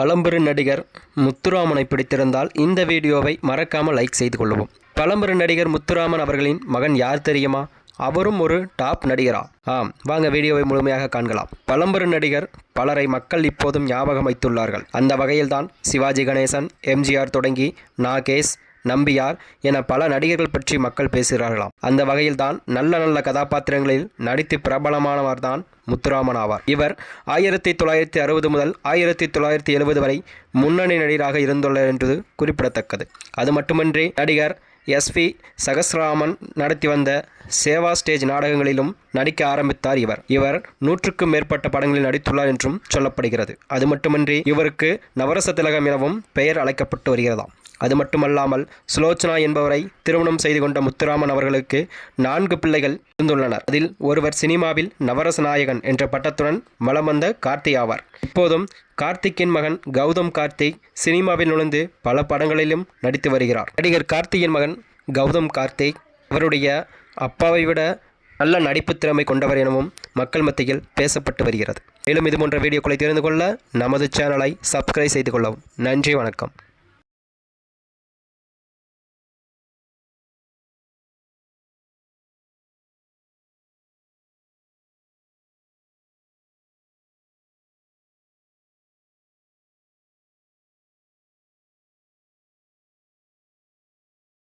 பழம்பெரு நடிகர் முத்துராமனை பிடித்திருந்தால் இந்த வீடியோவை மறக்காமல் லைக் செய்து கொள்ளவும். பழம்பெரு நடிகர் முத்துராமன் அவர்களின் மகன் யார் தெரியுமா? அவரும் ஒரு டாப் நடிகரா? ஆம் வாங்க வீடியோவை முழுமையாக காண்கலாம். பழம்பெரு நடிகர் பலரை மக்கள் இப்போதும் ஞாபகம் வைத்துள்ளார்கள். அந்த வகையில்தான் சிவாஜி கணேசன் எம்ஜிஆர் தொடங்கி நாகேஷ் நம்பியார் என பல நடிகர்கள் பற்றி மக்கள் பேசுகிறார்களாம். அந்த வகையில்தான் நல்ல நல்ல கதாபாத்திரங்களில் நடித்து பிரபலமானவர்தான் முத்துராமன் ஆவார். இவர் ஆயிரத்தி தொள்ளாயிரத்தி அறுபது முதல் ஆயிரத்தி தொள்ளாயிரத்தி எழுபது வரை முன்னணி நடிகராக இருந்துள்ளார் என்பது குறிப்பிடத்தக்கது. அது மட்டுமின்றி நடிகர் எஸ்வி சகஸ்ராமன் நடத்தி வந்த சேவா ஸ்டேஜ் நாடகங்களிலும் நடிக்க ஆரம்பித்தார் இவர். இவர் நூற்றுக்கும் மேற்பட்ட படங்களில் நடித்துள்ளார் என்றும் சொல்லப்படுகிறது. அது மட்டுமின்றி இவருக்கு நவரச திலகம் எனவும் பெயர் அழைக்கப்பட்டு வருகிறதாம். அது மட்டுமல்லாமல் சுலோச்சனா என்பவரை திருமணம் செய்து கொண்ட முத்துராமன் அவர்களுக்கு நான்கு பிள்ளைகள் இருந்துள்ளனர் அதில் ஒருவர் சினிமாவில் நவரச நாயகன் என்ற பட்டத்துடன் மலம் வந்த கார்த்தி ஆவார். இப்போதும் கார்த்திக்கின் மகன் கௌதம் கார்த்திக் சினிமாவில் நுழைந்து பல படங்களிலும் நடித்து வருகிறார். நடிகர் கார்த்தியின் மகன் கௌதம் கார்த்திக் அவருடைய அப்பாவை விட நல்ல நடிப்பு திறமை கொண்டவர் எனவும் மக்கள் மத்தியில் பேசப்பட்டு வருகிறது. மேலும் இதுபோன்ற வீடியோக்களை தெரிந்து கொள்ள நமது சேனலை சப்ஸ்கிரைப் செய்து கொள்ளவும். நன்றி வணக்கம்.